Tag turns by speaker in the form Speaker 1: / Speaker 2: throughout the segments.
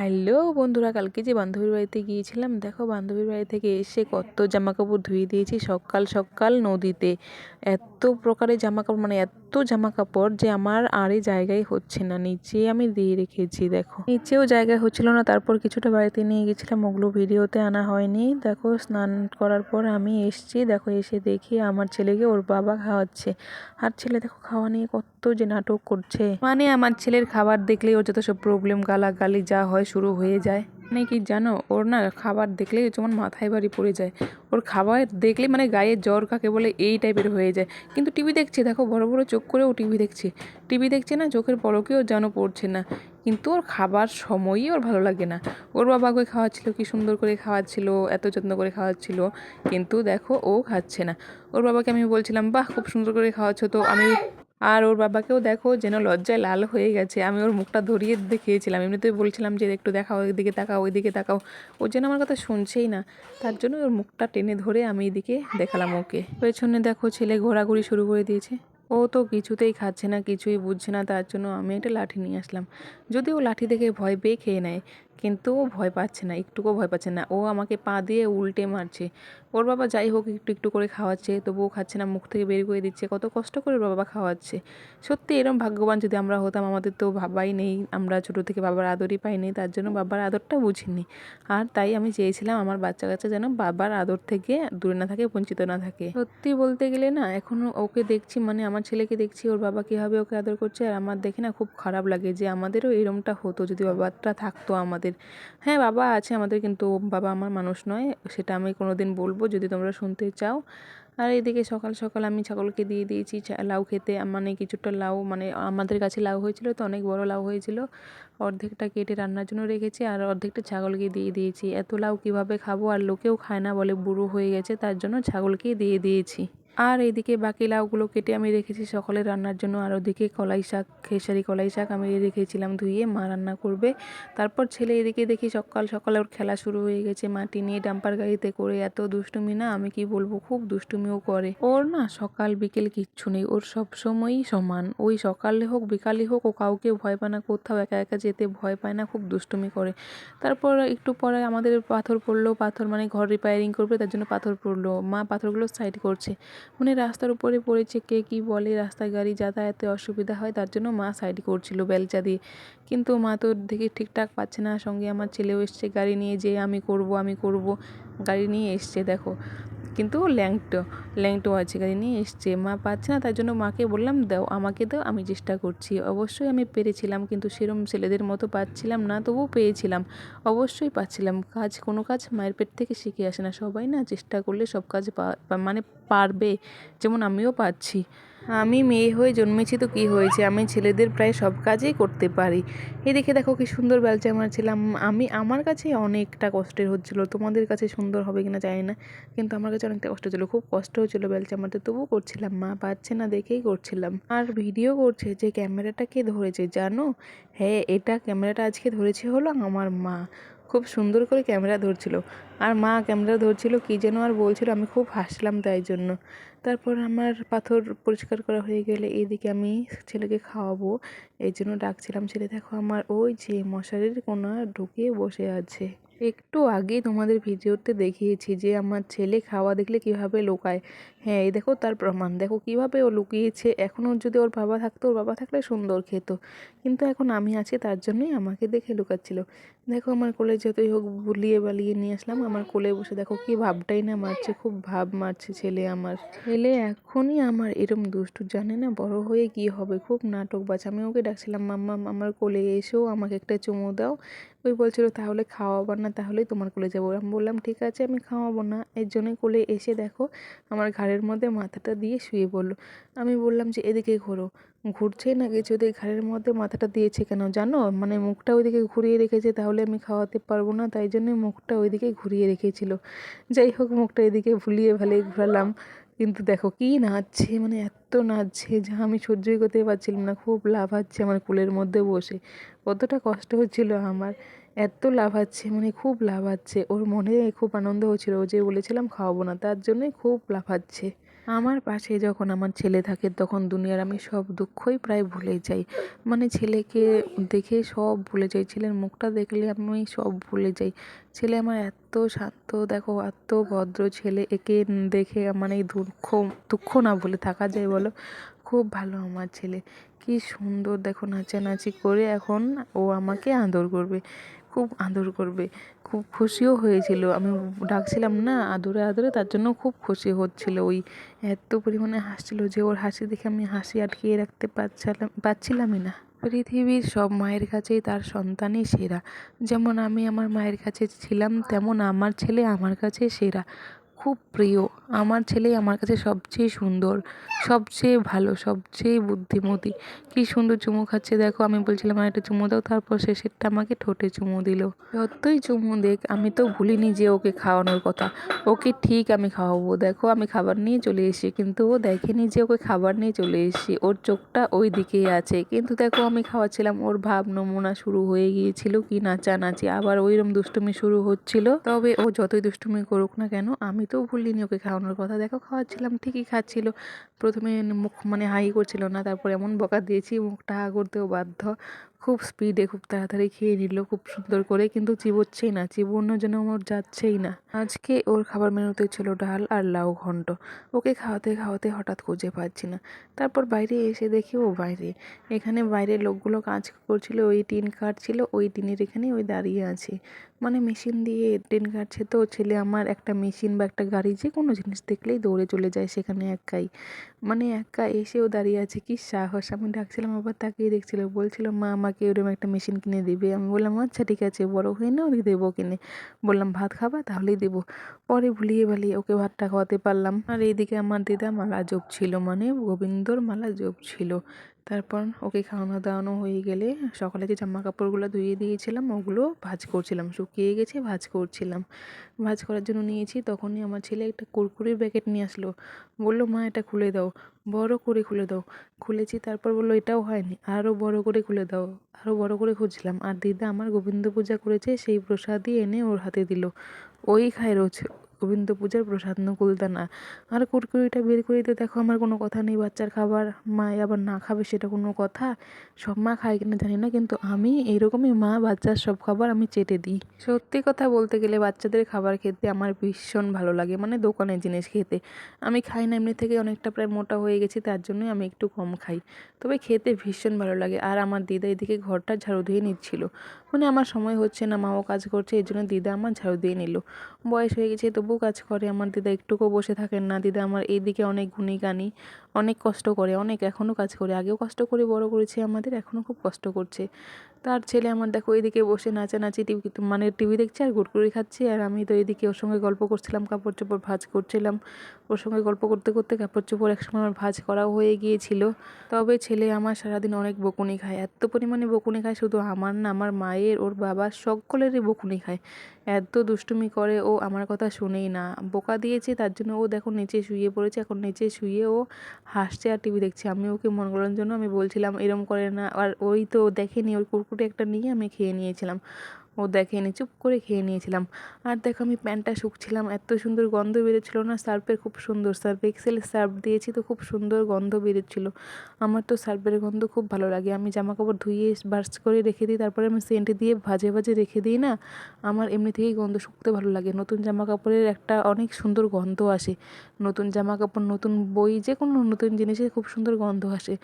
Speaker 1: Hello বন্ধুরা, কালকে যে বান্ধবীর বাড়িতে গিয়েছিলাম, দেখো বান্ধবীর বাড়ি থেকে এসে কত জামা কাপড় ধুয়ে দিয়েছি সকাল সকাল নদীতে। এত প্রকারের জামা কাপড় মানে এত জামা কাপড় যে আমার আরে জায়গায় হচ্ছে না। নিচে আমি দিয়ে রেখেছি, দেখো। নিচেও জায়গায় হচ্ছিল না, তারপর কিছুটা বাড়িতে নিয়ে গেছিলাম ওগুলো ভিডিওতে আনা হয়নি। দেখো স্নান করার পর আমি এসছি, দেখো এসে দেখি আমার ছেলেকে ওর বাবা খাওয়াচ্ছে। আর ছেলে দেখো খাওয়া নিয়ে কত যে নাটক করছে। মানে আমার ছেলের খাবার দেখলেই ওর যত সব প্রবলেম গালাগালি যা হয় শুরু হয়ে যায়। মানে কি জানো? ওর না খাবার দেখলেই যেমন মাথায় বাড়ি পড়ে যায়। ওর খাবার দেখলে মানে গায়ে জ্বর কাকে বলে এই টাইপের হয়ে যায়। কিন্তু টিভি দেখছে, দেখো বড় বড় চোখ করেও টিভি দেখছে। টিভি দেখছে না, চোখের পলকেও যেন পড়ছে না। কিন্তু ওর খাবার সময়ই ওর ভালো লাগে না। ওর বাবা ওকে খাওয়াচ্ছিল, কি সুন্দর করে খাওয়াচ্ছিল, এত যত্ন করে খাওয়াচ্ছিল। কিন্তু দেখো ও খাচ্ছে না। ওর বাবাকে আমি বলছিলাম, বাহ, খুব সুন্দর করে খাওয়াচ্ছ তো। আমি আর ওর বাবাকেও দেখো যেন লজ্জায় লাল হয়ে গেছে। আমি ওর মুখটা ধরিয়ে দেখিয়েছিলাম এমনিতেই বলছিলাম যে, একটু দেখাও, ওইদিকে তাকাও ওইদিকে তাকাও। ও যেন আমার কথা শুনছেই না। তার জন্য ওর মুখটা টেনে ধরে আমি এদিকে দেখালাম ওকে। পেছনে দেখো ছেলে ঘোরাঘুরি শুরু করে দিয়েছে। ও তো কিছুতেই খাচ্ছে না, কিছুই বুঝছে না। তার জন্য আমি একটা লাঠি নিয়ে আসলাম। যদি ও লাঠি দেখে ভয় পেয়ে খেয়ে নেয়। কিন্তু ও ভয় পাচ্ছে না, একটুকুও ভয় পাচ্ছে না। ও আমাকে পা দিয়ে উল্টে মারছে। ওর বাবা যাই হোক, একটু একটু করে খাওয়াচ্ছে, তবুও খাচ্ছে না, মুখ থেকে বের করে দিচ্ছে। কত কষ্ট করে ওর বাবা খাওয়াচ্ছে। সত্যি এরম ভাগ্যবান যদি আমরা হতাম, আমাদের তো ভাবাই নেই, আমরা ছোটো থেকে বাবার আদরই পাইনি, তার জন্য বাবার আদরটা বুঝিনি। আর তাই আমি চেয়েছিলাম আমার বাচ্চা কাচ্চা যেন বাবার আদর থেকে দূরে না থাকে, বঞ্চিত না থাকে। সত্যি বলতে গেলে না এখনও ওকে দেখছি মানে আমার ছেলেকে দেখছি, ওর বাবা কীভাবে ওকে আদর করছে, আর আমার দেখে না খুব খারাপ লাগে যে আমাদেরও এরমটা হতো, যদি বাবাটা থাকতো আমাদের। হ্যাঁ বাবা আছে আমাদের কিন্তু বাবা আমার মানুষ নয়, সেটা আমি কোনো দিন বলব যদি তোমরা শুনতে চাও। আর এদিকে সকাল সকাল আমি ছাগলকে দিয়ে দিয়েছি লাউ খেতে মানে কিছুটা লাউ মানে আমাদের কাছে লাউ হয়েছিল তো অনেক বড় লাউ হয়েছিল। অর্ধেকটা কেটে রান্নার জন্য রেখেছি আর অর্ধেকটা ছাগলকে দিয়ে দিয়েছি। এত লাউ কীভাবে খাব আর লোকেও খায় না বলে বুড়ো হয়ে গেছে, তার জন্য ছাগলকে দিয়ে দিয়েছি। আর এইদিকে বাকি লাউগুলো কেটে আমি রেখেছি সকালে রান্নার জন্য। আর ওদিকে কলাই শাক, খেসারি কলাই শাক আমি রেখেছিলাম ধুয়ে মা রান্না করবে। তারপর ছেলে এদিকে দেখি সকাল সকালে ওর খেলা শুরু হয়ে গেছে। মাটি নিয়ে ডাম্পার গাড়িতে করে এত দুষ্টুমি না, আমি কি বলব, খুব দুষ্টুমিও করে। ওর না সকাল বিকেল কিচ্ছু নেই, ওর সব সময়ই সমান। ওই সকালে হোক বিকালে হোক ও কাউকে ভয় পায় না, কোথাও একা একা যেতে ভয় পায় না, খুব দুষ্টুমি করে। তারপর একটু পরে আমাদের পাথর পড়ল, পাথর মানে ঘর রিপেয়ারিং করবে, তার জন্য পাথর পড়ল। মা পাথরগুলো সাইড করছে। মানে রাস্তার উপরে পড়েছে কে কি বলে, রাস্তায় গাড়ি যাতায়াতে অসুবিধা হয়, তার জন্য মা সাইড করছিল বেলচা দিয়ে। কিন্তু মা তো দেখে ঠিকঠাক পাচ্ছে না, সঙ্গে আমার ছেলেও এসছে, গাড়ি নিয়ে যে আমি করব আমি করব, গাড়ি নিয়ে এসছে, দেখো। কিন্তু ল্যাংটো ল্যাংটো গাড়ি নিয়ে এসছে মা পাচ্ছে না, তার জন্য মাকে বললাম, দাও, আমাকে দাও, আমি চেষ্টা করছি। অবশ্যই আমি পেরেছিলাম, কিন্তু সেরম ছেলেদের মতো পাচ্ছিলাম না, তবুও পেয়েছিলাম। অবশ্যই পাচ্ছিলাম। কাজ, কোনো কাজ মায়ের পেট থেকে শিখে আসে না। সবাই না চেষ্টা করলে সব কাজ মানে পারবে, যেমন আমিও পারছি। আমি মেয়ে হয়ে জন্মেছি তো কী হয়েছে? আমি ছেলেদের প্রায় সব কাজই করতে পারি। এই দেখে দেখো কি সুন্দর বেলচা মারছিলাম। আমি, আমার কাছে অনেকটা কষ্টের হচ্ছিল। তোমাদের কাছে সুন্দর হবে কিনা জানি না। কিন্তু আমার কাছে অনেকটা কষ্ট হচ্ছিল। খুব কষ্ট হচ্ছিল বেলচা মারতে। তবুও করছিলাম মা। পাচ্ছে না দেখেই করছিলাম। আর ভিডিও করছে যে ক্যামেরাটা কে ধরেছে জানো? হ্যাঁ এটা ক্যামেরাটা আজকে ধরেছে হলো আমার মা। খুব সুন্দর করে ক্যামেরা ধরছিল। আর মা ক্যামেরা ধরছিল, কী যেন আর বলছিল, আমি খুব হাসলাম তাই জন্য। তারপর আমার পাথর পরিষ্কার করা হয়ে গেলে এইদিকে আমি ছেলেকে খাওয়াবো, এই জন্য ডাকছিলাম ছেলে, দেখো আমার ওই যে মশারির কোনা ঢুকিয়ে বসে আছে। একটু আগে তোমাদের ভিডিওতে দেখিয়েছি যে আমার ছেলে খাওয়া দেখলে কীভাবে লোকায়। হ্যাঁ এই দেখো তার প্রমাণ, দেখো কীভাবে ও লুকিয়েছে। এখনও যদি ওর বাবা থাকতো, ওর বাবা থাকলে সুন্দর খেত। কিন্তু এখন আমি আছি, তার জন্যই আমাকে দেখে লুকাচ্ছিল। দেখো আমার কোলে যতই হোক বুলিয়ে বালিয়ে নিয়ে আসলাম, আমার কোলে বসে দেখো কি ভাবটাই না মারছে, খুব ভাব মারছে ছেলে আমার। ছেলে এখনই আমার এরম দুষ্টু জানে না বড় হয়ে কি হবে, খুব নাটক বাজ। আমি ওকে ডাকছিলাম, মাম্মা, আমার কোলে এসেও আমাকে একটা চুমু দাও। ওই বলছিল, তাহলে খাওয়াবো না, তাহলেই তোমার কোলে যাব। আমি বললাম, ঠিক আছে, আমি খাওয়াবো না। এর জন্যই কোলে এসে দেখো আমার ঘাড়ের মধ্যে মাথাটা দিয়ে শুয়ে পড়ল। আমি বললাম যে, এদিকে ঘোরো। ঘুরছেই না কিছু? ওদের ঘাড়ের মধ্যে মাথাটা দিয়েছে কেন জানো? মানে মুখটা ওইদিকে ঘুরিয়ে রেখেছে, তাহলে আমি খাওয়াতে পারব না। তাই জন্যই মুখটা ওইদিকে ঘুরিয়ে রেখেছিল। যাই হোক, মুখটা এদিকে ভুলিয়ে ভালিয়ে ঘোরালাম। কিন্তু দেখো কী নাচছে মানে এত নাচছে, যা আমি সহ্যই করতে পারছিলাম না। খুব লাফাচ্ছে আমার কুলের মধ্যে বসে। কতটা কষ্ট হচ্ছিল আমার। এত লাফাচ্ছে মানে খুব লাফাচ্ছে। ওর মনে খুব আনন্দ হচ্ছিল। ও যে বলেছিলাম, খাওয়াবো না। তার জন্যই খুব লাফাচ্ছে। আমার পাশে যখন আমার ছেলে থাকে তখন দুনিয়ার আমি সব দুঃখই প্রায় ভুলে যাই। মানে ছেলেকে দেখে সব ভুলে যাই, ছেলের মুখটা দেখলে আমি সব ভুলে যাই। ছেলে আমার এত শান্ত, দেখো এত ভদ্র ছেলে, একে দেখে মানে দুঃখ দুঃখ না বলে থাকা যায় বলো। খুব ভালো আমার ছেলে। কি সুন্দর দেখো নাচানাচি করে এখন ও আমাকে আদর করবে। খুব আদর করবে, খুব খুশিও হয়েছিল। আমি ডাকছিলাম, না, আদরে আদরে। তার জন্য খুব খুশি হচ্ছিল। ওই এত পরিমাণে হাসছিল যে ওর হাসি দেখে আমি হাসি আটকিয়ে রাখতে পারছিলাম, পারছিলামই না। পৃথিবীর সব মায়ের কাছেই তার সন্তানই সেরা। যেমন আমি আমার মায়ের কাছে ছিলাম, তেমন আমার ছেলে আমার কাছে সেরা। খুব প্রিয়। আমার ছেলেই আমার কাছে সবচেয়ে সুন্দর, সবচেয়ে ভালো, সবচেয়ে বুদ্ধিমতী। কী সুন্দর চুমু খাচ্ছে, দেখো। আমি বলছিলাম আমার একটা চুমু দাও। তারপর শেষেরটা আমাকে ঠোঁটে চুমু দিল। যতই চুমু দেখ, আমি তো ভুলিনি যে ওকে খাওয়ানোর কথা। ওকে ঠিক আমি খাওয়াবো। দেখো, আমি খাবার নিয়ে চলে এসেছি, কিন্তু ও দেখেনি যে ওকে খাবার নিয়ে চলে এসেছি। ওর চোখটা ওই দিকেই আছে। কিন্তু দেখো, আমি খাওয়াচ্ছিলাম, ওর ভাব নমুনা শুরু হয়ে গিয়েছিল কি নাচানাচি আবার ওইরকম দুষ্টুমি শুরু হচ্ছিল। তবে ও যতই দুষ্টুমি করুক না কেন, আমি তো ভুলিনি ওকে খাওয়ানোর কথা। দেখো খাওয়াচ্ছিলাম, ঠিকই খাচ্ছিল। প্রথমে মুখ মানে হাই করছিল না, তারপর এমন বকা দিয়েছি, মুখটা হা করতেও বাধ্য। খুব স্পিডে খুব তাড়াতাড়ি খেয়ে নিল, খুব সুন্দর করে, কিন্তু চিবোচ্ছেই না চিবোনোর জন্য ওর যাচ্ছেই না। আজকে ওর খাবার মেনুতে ছিল ডাল আর লাউ ঘন্ট। ওকে খাওয়াতে খাওয়াতে হঠাৎ খুঁজে পাচ্ছি না। তারপর বাইরে এসে দেখি ও বাইরে। এখানে বাইরে লোকগুলো কাজ করছিল, ওই টিন কাটছিল, ওই টিনের এখানে ওই দাঁড়িয়ে আছে। মানে মেশিন দিয়ে টিন কাটছে তো ছেলে আমার একটা মেশিন বা একটা গাড়ি যে কোনো জিনিস দেখলেই দৌড়ে চলে যায় সেখানে একাই। মানে একা এসেও দাঁড়িয়ে আছে, কি সাহস। আমি ডাকছিলাম, আবার তাকিয়ে দেখছিল, বলছিল, মা, আমাকে ওরকম একটা মেশিন কিনে দেবে? আমি বললাম আচ্ছা ঠিক আছে, বড় হয়ে না ওকে দেবো কিনে। বললাম, ভাত খাবা? তাহলেই দেবো। পরে ভুলিয়ে ভালিয়ে ওকে ভাতটা খাওয়াতে পারলাম। আর এইদিকে আমার দিদা মালা জোপ ছিল মানে গোবিন্দর মালা জপছিল। তারপর ওকে খাওয়ানো দাওয়ানো হয়ে গেলে সকালে যে জামা কাপড়গুলো ধুয়ে দিয়েছিলাম, ওগুলো ভাজ করছিলাম, শুকিয়ে গেছে ভাজ করছিলাম। ভাজ করার জন্য নিয়েছি, তখনই আমার ছেলে একটা কুরকুরির প্যাকেট নিয়ে আসলো। বলল, মা, এটা খুলে দাও, বড় করে খুলে দাও। খুলেছি, তারপর বলল, এটাও হয়নি আরও বড় করে খুলে দাও। আরও বড় করে খুঁজলাম, আর দিদা আমার গোবিন্দ পূজা করেছে, সেই প্রসাদই এনে ওর হাতে দিল। ওই খায় রোজ গোবিন্দ পূজার প্রসাদ নকুলদানা আর কুরকুরিটা বের করে দিয়ে দেখো, আমার কোনো কথা নেই, বাচ্চার খাবার মা আবার না খাবে সেটা কোনো কথা। সব মা খায় কিনা জানি না, কিন্তু আমি এইরকমই মা, বাচ্চার সব খাবার আমি চেটে দিই। সত্যি কথা বলতে গেলে বাচ্চাদের খাবার খেতে আমার ভীষণ ভালো লাগে মানে দোকানের জিনিস খেতে। আমি খাই না, এমনি থেকে অনেকটা প্রায় মোটা হয়ে গেছি, তার জন্যই আমি একটু কম খাই। তবে খেতে ভীষণ ভালো লাগে, আর আমার দিদা এদিকে ঘরটা ঝাড়ু দিয়ে নিচ্ছিল। মানে আমার সময় হচ্ছে না, মাও কাজ করছে এই জন্য দিদা আমার ঝাড়ু দিয়ে নিল। বয়স হয়ে গেছে তবু কাজ করে আমার দিদা একটুকুও বসে থাকেন না। দিদা আমার এইদিকে অনেক গুণী গানি অনেক কষ্ট করে, অনেক এখনও কাজ করে। আগেও কষ্ট করে, বড় করেছে আমাদের এখনও খুব কষ্ট করছে। তার ছেলে আমার দেখো এদিকে বসে নাচানাচি টিভি মানে টিভি দেখছে আর গুড়গুড়ি খাচ্ছে। আর আমি তো এদিকে ওর সঙ্গে গল্প করছিলাম, কাপড় চোপড় ভাজ করছিলাম। ওর সঙ্গে গল্প করতে করতে কাপড় চোপড় একসময় আমার ভাজ করাও হয়ে গিয়েছিল। তবে ছেলে আমার সারাদিন অনেক বকুনি খায়। এত পরিমাণে বকুনি খায় শুধু আমার না, আমার মায়ের, ওর বাবার সকলেরই বকুনি খায়। এত দুষ্টুমি করে, ও আমার কথা শুনেই না। বোকা দিয়েছে, তার জন্য ও দেখো নিচে শুয়ে পড়েছে। এখন নিচে শুয়ে ও হাসছে আর টিভি দেখছে। আমি ওকে মন করার জন্য আমি বলছিলাম, এরম করে না। আর ওই তো দেখেনি, ওই কুরকুটে একটা নিয়ে আমি খেয়ে নিয়েছিলাম। ও দেখে দেখেনি চুপ করে খেয়ে নিয়েছিলাম। আর দেখো আমি প্যান্টটা শুকছিলাম, এত সুন্দর গন্ধ বেরোচ্ছিল না, সার্ফের খুব সুন্দর, সার্ফ এক্সেল সার্ফ দিয়েছি তো খুব সুন্দর গন্ধ বেরোচ্ছিল। আমার তো সার্ফের গন্ধ খুব ভালো লাগে, আমি জামা কাপড় ধুয়ে বার্স করে রেখে দিই, তারপরে আমি সেন্ট দিয়ে ভাজে ভাজে রেখে দিই না, আমার এমনি থেকেই গন্ধ শুকতে ভালো লাগে। নতুন জামা কাপড়ের একটা অনেক সুন্দর গন্ধ আসে, নতুন জামা কাপড় নতুন বই, যে কোনো নতুন জিনিসের খুব সুন্দর গন্ধ আসে।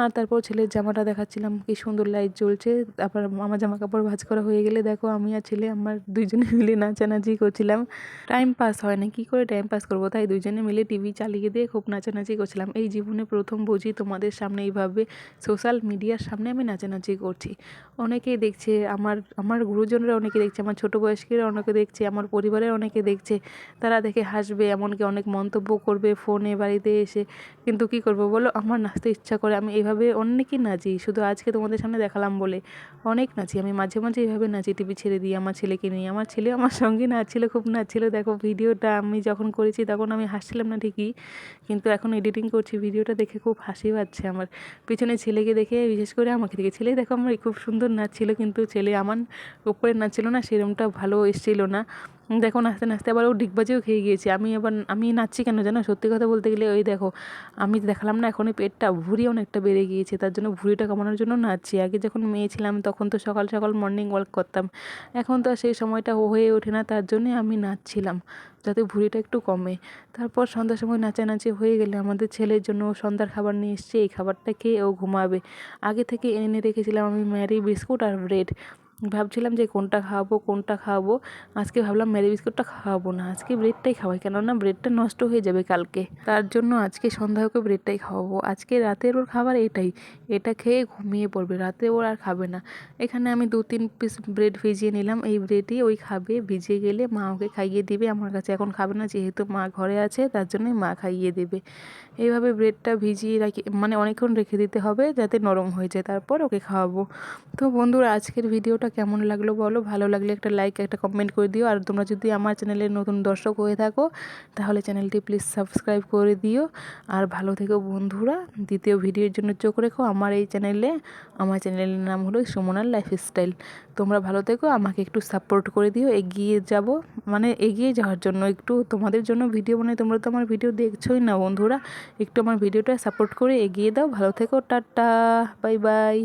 Speaker 1: আর তারপর ছেলের জামাটা দেখাচ্ছিলাম, কি সুন্দর লাইট জ্বলছে, তারপর আমার জামা কাপড় ভাজ করা হয়ে গেলে দেখো আমি আর ছেলে, আমার দুইজনে মিলে নাচানাচি করছিলাম। টাইম পাস হয় না কী করে টাইম পাস করব? তাই দুইজনে মিলে টিভি চালিয়ে দিয়ে খুব নাচানাচি করছিলাম। এই জীবনে প্রথম বুঝি তোমাদের সামনে এইভাবে সোশ্যাল মিডিয়ার সামনে আমি নাচানাচি করছি। অনেকেই দেখছে, আমার আমার গুরুজনরা অনেকে দেখছে, আমার ছোটো বয়স্কেরা অনেকে দেখছে, আমার পরিবারের অনেকে দেখছে। তারা দেখে হাসবে, এমনকি অনেক মন্তব্য করবে ফোনে, বাড়িতে এসে। কিন্তু কী করব বলো? আমার নাচতে ইচ্ছা করে, আমি এইভাবে অনেকই নাচি, শুধু আজকে তোমাদের সামনে দেখালাম বলে অনেক নাচি। আমি মাঝে মাঝে এইভাবে নাচি টিভি ছেড়ে দিই, আমার ছেলেকে নিয়ে। আমার ছেলে আমার সঙ্গে নাচছিল, খুব নাচছিল। দেখো, ভিডিওটা আমি যখন করেছি তখন আমি হাসছিলাম না ঠিকই, কিন্তু এখন এডিটিং করছি, ভিডিওটা দেখে খুব হাসি পাচ্ছে আমার। পিছনে ছেলেকে দেখে, বিশেষ করে আমাকে দেখে, ছেলে দেখো আমার খুব সুন্দর নাচছিল, কিন্তু ছেলে আমার উপরে নাচছিল না, সেরমটা ভালো এসছিল না। দেখো নাচতে নাচতে আবার ও ডিগবাজিও খেয়ে গিয়েছে। আমি আবার আমি নাচছি কেন জানো? সত্যি কথা বলতে গেলে, ওই দেখো, আমি দেখালাম না এখনই পেটটা, ভুঁড়ি অনেকটা বেড়ে গিয়েছে, তার জন্য ভুঁড়িটা কমানোর জন্য নাচছি। আগে যখন মেয়ে ছিলাম, তখন তো সকাল সকাল মর্নিং ওয়াক করতাম। এখন তো সেই সময়টা হয়ে ওঠে না, তার জন্যে আমি নাচছিলাম, যাতে ভুঁড়িটা একটু কমে। তারপর সন্ধ্যার সময় নাচানাচি হয়ে গেলে আমাদের ছেলের জন্য সন্ধ্যার খাবার নিয়ে এসছে, এই খাবারটা খেয়ে ও ঘুমাবে। আগে থেকে এনে রেখেছিলাম আমি ম্যারি বিস্কুট আর ব্রেড। ভাবছিলাম যে কোনটা খাওয়াবো কোনটা খাওয়াবো আজকে ভাবলাম মেরি বিস্কুটটা খাওয়াবো না, আজকে ব্রেডটাই খাওয়াই কেননা ব্রেডটা নষ্ট হয়ে যাবে কালকে। তার জন্য আজকে সন্ধ্যা ওকে ব্রেডটাই খাওয়াবো আজকে রাতের ওর খাবার এটাই। এটা খেয়ে ঘুমিয়ে পড়বে। রাতে ওর আর খাবে না। এখানে আমি দু তিন পিস ব্রেড ভিজিয়ে নিলাম। এই ব্রেডই ওই খাবে। ভিজে গেলে মা ওকে খাইয়ে দিবে। আমার কাছে এখন খাবে না, যেহেতু মা ঘরে আছে, তার জন্যই মা খাইয়ে দেবে। এইভাবে ব্রেডটা ভিজিয়ে রাখি মানে অনেকক্ষণ রেখে দিতে হবে, যাতে নরম হয়ে যায়। তারপর ওকে খাওয়াবো। তো বন্ধুরা, আজকের ভিডিওটা কেমন লাগল বলো? ভালো লাগলে একটা লাইক একটা কমেন্ট করে দিও। আর তোমরা যদি আমার চ্যানেলের নতুন দর্শক হয়ে থাকো, তাহলে চ্যানেলটি প্লিজ সাবস্ক্রাইব করে দিও। আর ভালো থেকো বন্ধুরা। দ্বিতীয় ভিডিওর জন্য চোখ রেখো। আমার এই চ্যানেলে আমার চ্যানেলের নাম হলো সুমনার লাইফস্টাইল তোমরা ভালো থেকো। আমাকে একটু সাপোর্ট করে দিও। এগিয়ে যাব। মানে এগিয়ে যাওয়ার জন্য একটু তোমাদের জন্য ভিডিও বানাই। তোমরা তো আমার ভিডিও দেখছোই না বন্ধুরা। একটু আমার ভিডিওটা সাপোর্ট করে এগিয়ে দাও। ভালো থেকো। টাটা। Bye bye